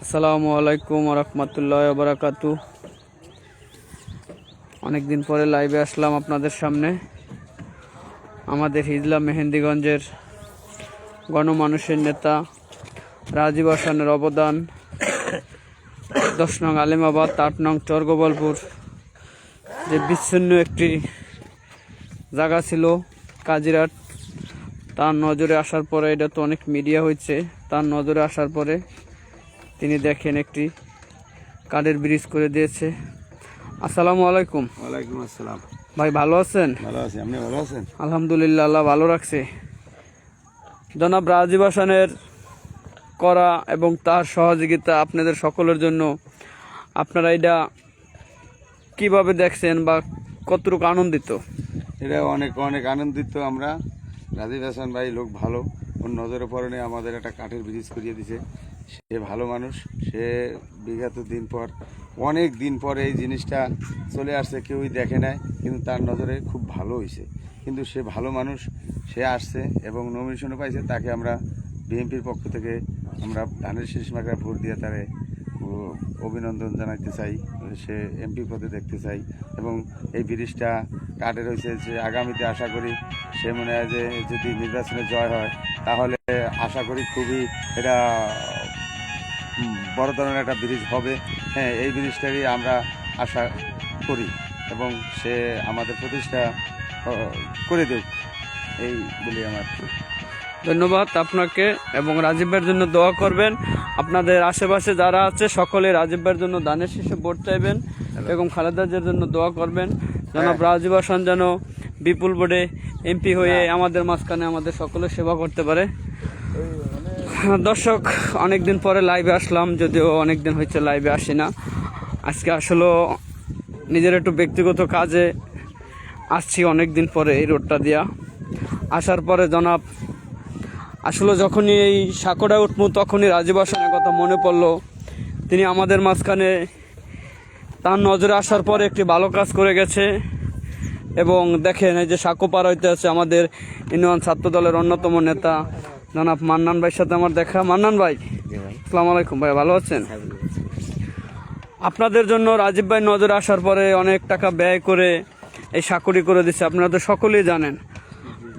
আসসালামু আলাইকুম রহমতুল্লাহ বারাকাতু অনেকদিন পরে লাইভে আসলাম আপনাদের সামনে। আমাদের হিজলা মেহেন্দিগঞ্জের গণমানুষের নেতা রাজীব হাসানের অবদান, দশ নং আলিমাবাদ, আট নং চরগোপালপুর, যে বিচ্ছিন্ন একটি জায়গা ছিল কাজিরাট, তার নজরে আসার পরে, এটা তো অনেক মিডিয়া হয়েছে তার নজরে আসার পরে তিনি দেখেন একটি কাঠের ব্রিজ করে দিয়েছে। আসসালামু আলাইকুম। ওয়ালাইকুম আসসালাম। ভাই ভালো আছেন? ভালো আছি। আপনি ভালো আছেন? আলহামদুলিল্লাহ আল্লাহ ভালো রাখছে। জনাব রাজীব হাসানের করা এবং তার সহযোগিতা আপনাদের সকলের জন্য। আপনারা এটা কীভাবে দেখছেন বা কতটুকু আনন্দিত? এটা অনেক অনেক আনন্দিত আমরা। রাজীব হাসান ভাই লোক ভালো। ওর নজরে পড়ে আমাদের একটা কাঠের ব্রিজ করিয়ে দিছে। সে ভালো মানুষ, সে বিগত দিন পর, অনেক দিন পরে এই জিনিসটা চলে আসছে, কেউই দেখে নাই, কিন্তু তার নজরে খুব ভালো হয়েছে কিন্তু সে ভালো মানুষ, সে আসছে এবং নমিনেশনও পাইছে, তাকে আমরা বিএনপির পক্ষ থেকে আমরা ধানের শীষ মার্কায় ভোট দিয়ে তারে অভিনন্দন জানাইতে চাই, সে এমপি পদে দেখতে চাই এবং এই ব্রিজটা কাঠের হয়েছে যে আগামীতে আশা করি সে মনে হয় যে যদি নির্বাচনে জয় হয় তাহলে আশা করি খুবই এটা বড় ধরনের একটা ব্রিজ হবে। হ্যাঁ এই ব্রিজটারই আমরা আশা করি এবং সে আমাদের প্রতিষ্ঠা করে দেব এই বলি আমার। ধন্যবাদ আপনাকে এবং রাজীব ভাইয়ের জন্য দোয়া করবেন। আপনাদের আশেপাশে যারা আছে সকলে রাজীব ভাইয়ের জন্য দানের শীষে ভোট চাইবেন এবং খালেদাজের জন্য দোয়া করবেন। জনাব রাজীব হাসান যেন বিপুল বোর্ডে এমপি হয়ে আমাদের মাঝখানে আমাদের সকলে সেবা করতে পারে। দর্শক অনেকদিন পরে লাইভে আসলাম যদিও অনেকদিন হয়েছে লাইভে আসি না। আজকে আসলে নিজের একটু ব্যক্তিগত কাজে। আসছি অনেকদিন পরে এই রোডটা দিয়া। আসার পরে জনাব আসলে যখনই এই সাঁকোটা উঠবো তখনই রাজীব হাসানের কথা মনে পড়ল। তিনি আমাদের মাঝখানে তার নজরে আসার পরে একটি ভালো কাজ করে গেছে। এবং দেখেন এই যে সাঁকো পার হইতে আছে আমাদের ইউনিয়ন ছাত্র দলের অন্যতম নেতা জনাব মান্নান ভাইয়ের সাথে আমার দেখা। মান্নান ভাই আসসালামু আলাইকুম ভাই ভালো আছেন? আপনাদের জন্য রাজীব ভাই নজরে আসার পরে অনেক টাকা ব্যয় করে এই সাঁকুরি করে দিচ্ছে আপনারা তো সকলেই জানেন।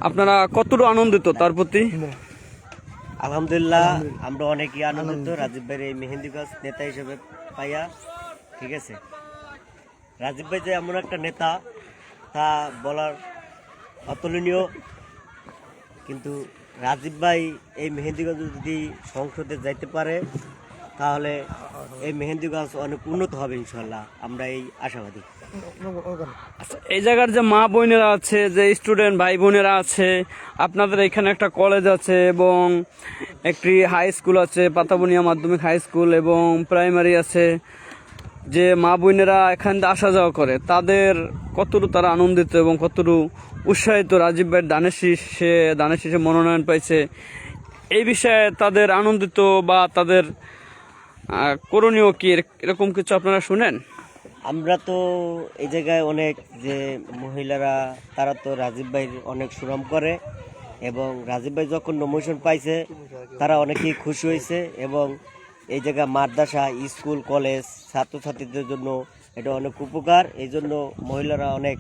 আপনারা কতটুকু আনন্দিত তার প্রতি? আলহামদুলিল্লাহ আমরা অনেকই আনন্দিত রাজীব ভাইয়ের এই মেহেন্দি গাছ নেতা হিসেবে পাইয়া ঠিক আছে? রাজীব ভাই যে এমন একটা নেতা তা বলার অতুলনীয়। কিন্তু রাজীব ভাই এই মেহেন্দিগঞ্জ যদি সংসদে যাইতে পারে তাহলে এই মেহেন্দিগঞ্জ অনেক উন্নত হবে ইনশাল্লাহ আমরা এই আশাবাদী। আচ্ছা, এই জায়গার যে মা বোনেরা আছে যে স্টুডেন্ট ভাই বোনেরা আছে আপনাদের এখানে একটা কলেজ আছে এবং একটি হাই স্কুল আছে পাতাবনিয়া মাধ্যমিক হাই স্কুল এবং প্রাইমারি আছে। যে মা বোনেরা এখান দিয়ে আসা যাওয়া করে, তাদের কতটুকু তারা আনন্দিত এবং কতটুকু উৎসাহিত রাজীব ভাইয়ের দানের শীষ সে দানের শীষে মনোনয়ন পাইছে, এই বিষয়ে তাদের আনন্দিত বা তাদের করণীয় কি? এর- এরকম কিছু আপনারা শুনেন? আমরা তো এই জায়গায় অনেক যে মহিলারা, তারা তো রাজীব ভাইয়ের অনেক সুনাম করে এবং রাজীব ভাই যখন নমিশন পাইছে, তারা অনেকেই খুশি হয়েছে এবং এই জায়গা মাদ্রাসা, স্কুল, কলেজ, ছাত্রছাত্রীদের জন্য এটা অনেক উপকার। এই জন্য মহিলারা অনেক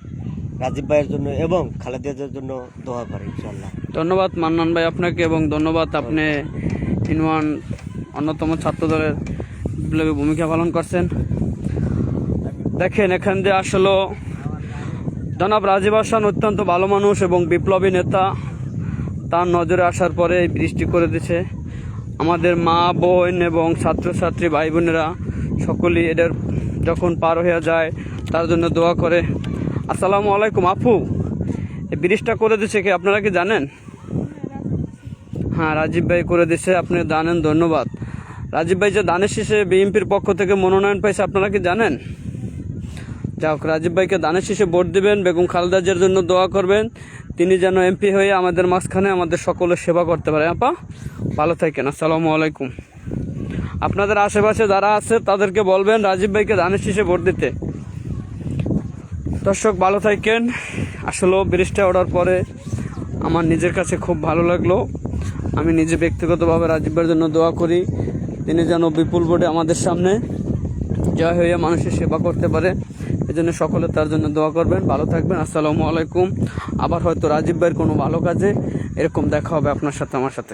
রাজীব ভাইয়ের জন্য এবং খালেদাদের জন্য দোয়া করে ইনশাল্লাহ ধন্যবাদ মান্নান ভাই আপনাকে এবং ধন্যবাদ আপনি ইনওয়ান অন্যতম ছাত্র দলের বিপ্লবী ভূমিকা পালন করছেন। দেখেন, এখান দিয়ে আসলে জনাব রাজীব হাসান, অত্যন্ত ভালো মানুষ এবং বিপ্লবী নেতা। তার নজরে আসার পরে এই বৃষ্টি করে দিছে। আমাদের মা, বোন এবং ছাত্রছাত্রী ভাই বোনেরা সকলেই এদের যখন পার হয়ে যায়, তার জন্য দোয়া করে। আসসালামু আলাইকুম, আপু। এই ব্রিজটা করে দিছে কি? আপনারা কি জানেন? হ্যাঁ রাজীব ভাই করে দিছে, আপনি জানেন, ধন্যবাদ। রাজীব ভাই যে দানের শীষে বিএনপির পক্ষ থেকে মনোনয়ন পাইছে, আপনারা কি জানেন? যাই হোক রাজীব ভাইকে দানের শীষে ভোট দিবেন, বেগম খালেদাজের জন্য দোয়া করবেন। তিনি যেন এমপি হয়ে আমাদের মাঝখানে আমাদের সকলের সেবা করতে পারে। আপা, ভালো থাকেন, আসসালামু আলাইকুম। আপনাদের আশেপাশে যারা আছে, তাদেরকে বলবেন রাজীব ভাইকে দানের শীষে ভোট দিতে। দর্শক, ভালো থাকেন। আসলে ব্রিজটা ওঠার পরে আমার নিজের কাছে খুব ভালো লাগল। আমি নিজে ব্যক্তিগতভাবে রাজীবের জন্য দোয়া করি। তিনি যেন বিপুল বোর্ডে আমাদের সামনে জয় হয়ে মানুষের সেবা করতে পারে। এজন্য সকলে তার জন্য দোয়া করবেন, ভালো থাকবেন, আসসালামু আলাইকুম। আবার হয়তো রাজীব ভাইয়ের কোনো ভালো কাজে এরকম দেখা হবে আপনার সাথে, আমার সাথে।